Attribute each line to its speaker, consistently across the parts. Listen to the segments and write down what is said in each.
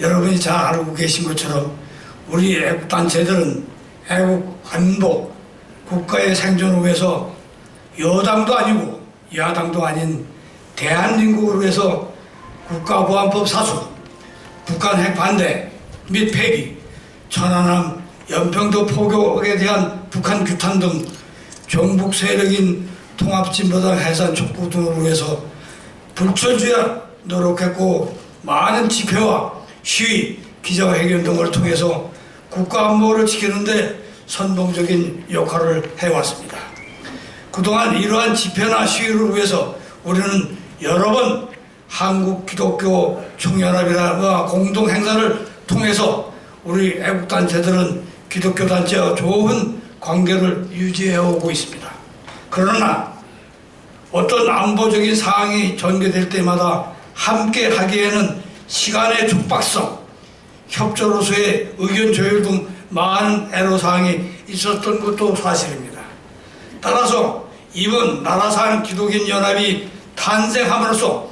Speaker 1: 여러분이 잘 알고 계신 것처럼 우리 애국 단체들은 애국 안보 국가의 생존을 위해서 여당도 아니고 야당도 아닌 대한민국을 위해서 국가보안법 사수, 북한 핵 반대 및 폐기, 천안함, 연평도 포격에 대한 북한 규탄 등 정북 세력인 통합진보당 해산 촉구 등을 위해서 불철주야 노력했고 많은 집회와 시위, 기자회견 등을 통해서 국가 안보를 지키는데 선봉적인 역할을 해왔습니다. 그동안 이러한 집회나 시위를 위해서 우리는 여러 번 한국 기독교 총연합이라와 공동 행사를 통해서 우리 애국단체들은 기독교 단체와 좋은 관계를 유지해 오고 있습니다. 그러나 어떤 안보적인 사항이 전개될 때마다 함께 하기에는 시간의 촉박성, 협조로서의 의견 조율 등 많은 애로사항이 있었던 것도 사실입니다. 따라서 이번 나라산 기독인 연합이 탄생함으로써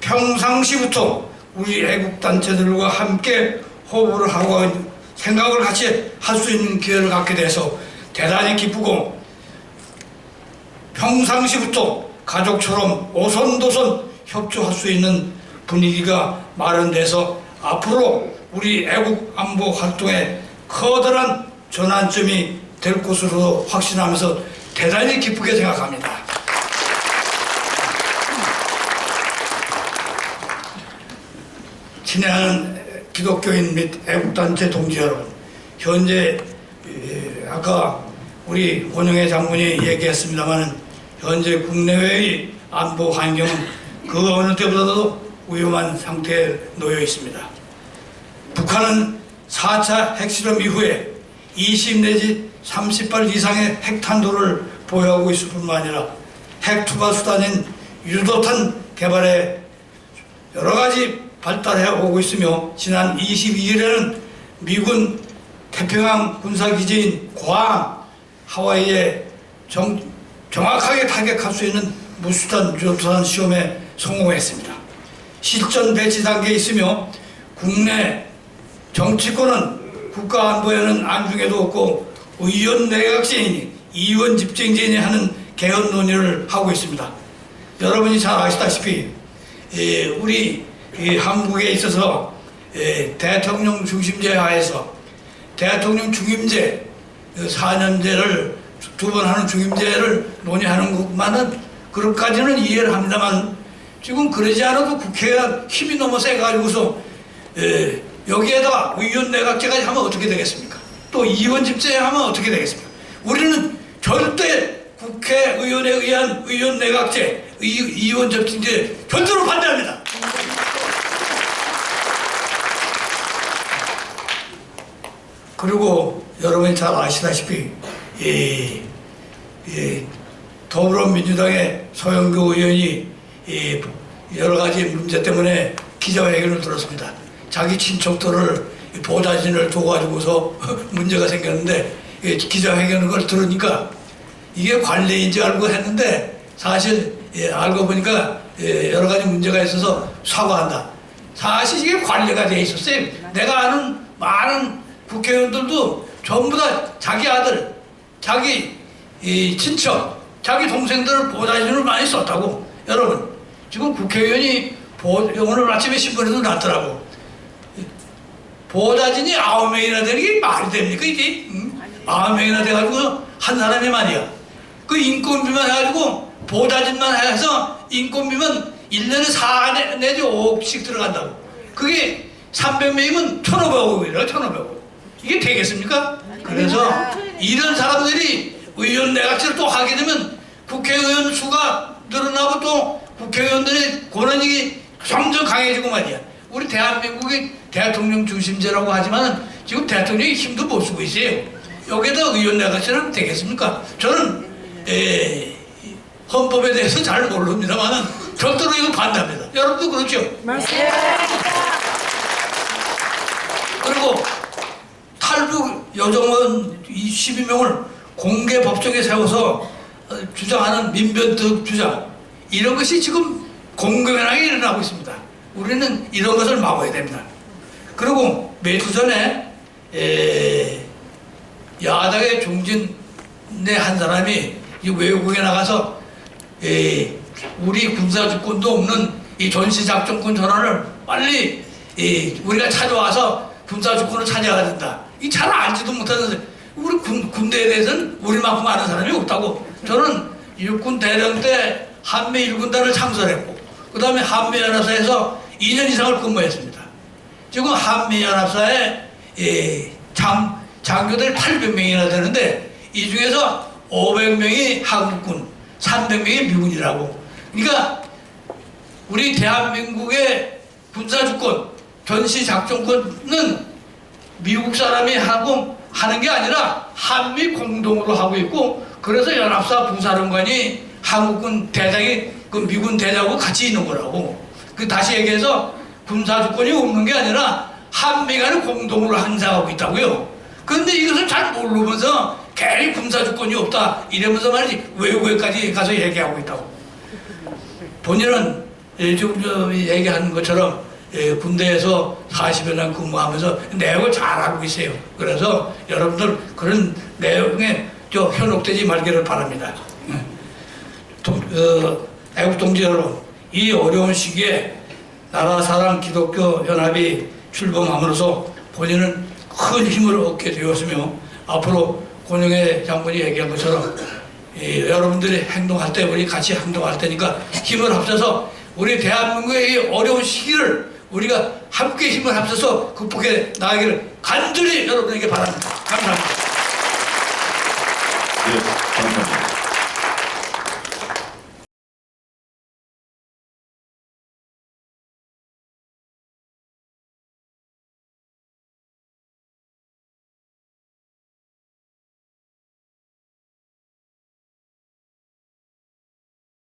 Speaker 1: 평상시부터 우리 애국단체들과 함께 호흡을 하고 생각을 같이 할 수 있는 기회를 갖게 돼서 대단히 기쁘고 평상시부터 가족처럼 오손도손 협조할 수 있는 분위기가 마련돼서 앞으로 우리 애국 안보 활동에 커다란 전환점이 될 것으로 확신하면서 대단히 기쁘게 생각합니다. 친애하는 기독교인 및 애국단체 동지 여러분, 현재 에, 아까 우리 원영애 장군이 얘기했습니다만 현재 국내외의 안보 환경은 그 어느 때보다도 위험한 상태에 놓여 있습니다. 북한은 4차 핵실험 이후에 20 내지 30발 이상의 핵탄도를 보유하고 있을 뿐만 아니라 핵 투하 수단인 유도탄 개발에 여러 가지 발달해 오고 있으며 지난 22일에는 미군 태평양 군사기지인 괌 하와이에 정, 정확하게 타격할 수 있는 무수단 유도탄 시험에 성공했습니다. 실전 배치 단계에 있으며 국내 정치권은 국가안보에는 안중에도 없고 의원 내각제인이 이원 집정제인이 하는 개헌 논의를 하고 있습니다. 여러분이 잘 아시다시피 예, 우리 이 한국에 있어서 예, 대통령 중심제 하에서 대통령 중임제 4년제를 두 번 하는 중임제를 논의하는 것만은 그것까지는 이해를 합니다만 지금 그러지 않아도 국회가 힘이 너무 세가지고서 예, 여기에다가 의원 내각제까지 하면 어떻게 되겠습니까? 또 이원 집제 하면 어떻게 되겠습니까? 우리는 절대 국회의원에 의한 의원 내각제, 의, 이원 집제 절대로 반대합니다. 그리고 여러분이 잘 아시다시피 이, 이 더불어민주당의 소영교 의원이 이 여러 가지 문제 때문에 기자회견을 들었습니다. 자기 친척들을 보좌진을 둬가지고서 문제가 생겼는데 이 기자회견을 걸 들으니까 이게 관례인지 알고 했는데 사실 예, 알고 보니까 예, 여러 가지 문제가 있어서 사과한다. 사실 이게 관례가 돼 있었어요. 내가 아는 많은 국회의원들도 전부 다 자기 아들, 자기 이 친척, 자기 동생들을 보좌진으로 많이 썼다고. 여러분, 지금 국회의원이 보, 오늘 아침에 신문에도 났더라고. 보좌진이 아홉 명이나 되는 게 말이 됩니까, 이게? 응? 아홉 명이나 돼가지고 한 사람이 말이야. 그 인건비만 해가지고 보좌진만 해서 인건비만 1년에 4 내- 내지 5억씩 들어간다고. 그게 300명이면 1,500억이래요, 1,500억. 이게 되겠습니까? 그래서 이런 사람들이 의원 내각제를 또 하게 되면 국회의원 수가 늘어나고 또 국회의원들의 권한이 점점 강해지고 말이야. 우리 대한민국이 대통령 중심제라고 하지만 지금 대통령이 힘도 못 쓰고 있어요. 여기다 의원 하면 되겠습니까? 저는 에, 헌법에 대해서 잘 모릅니다만은 절대로 이거 반대합니다. 여러분도 그렇죠? 그리고 탈북 여정원 12명을 공개 법정에 세워서 어, 주장하는 민변특 주장 이런 것이 지금 공공연하게 일어나고 있습니다. 우리는 이런 것을 막아야 됩니다. 그리고 며칠 전에 에, 야당의 중진의 한 사람이 이 외국에 나가서 에, 우리 군사주권도 없는 이 전시작전권 전환을 빨리 이, 우리가 찾아와서 군사주권을 차지해야 된다. 이 잘 알지도 못하는 우리 군, 군대에 대해서는 우리만큼 아는 사람이 없다고. 저는 육군 대령 때 한미 일군단을 창설했고 그 다음에 한미연합사에서 2년 이상을 근무했습니다. 지금 한미연합사에 예, 장, 장교들이 800명이나 되는데 이 중에서 500명이 한국군, 300명이 미군이라고. 그러니까 우리 대한민국의 군사주권, 전시작전권은 미국 사람이 하고 하는 게 아니라 한미 공동으로 하고 있고 그래서 연합사 부사령관이 한국군 대장이 그 미군 대장하고 같이 있는 거라고. 그 다시 얘기해서 군사 주권이 없는 게 아니라 한미 간에 공동으로 항상하고 있다고요. 그런데 이것을 잘 모르면서 괜히 군사 주권이 없다 이러면서 말이지 외국에까지 가서 얘기하고 있다고. 본인은 예, 지금 저 얘기하는 것처럼 예, 군대에서 40여 년 근무하면서 내용을 잘 알고 있어요. 그래서 여러분들 그런 내용에 저 현혹되지 말기를 바랍니다. 예. 동, 어, 애국 동지 여러분, 이 어려운 시기에 나라 사랑 기독교 연합이 출범함으로써 본인은 큰 힘을 얻게 되었으며 앞으로 권영애 장군이 얘기한 것처럼 이 여러분들이 행동할 때 우리 같이 행동할 테니까 힘을 합쳐서 우리 대한민국의 이 어려운 시기를 우리가 함께 힘을 합쳐서 극복해 나가기를 간절히 여러분에게 바랍니다. 감사합니다.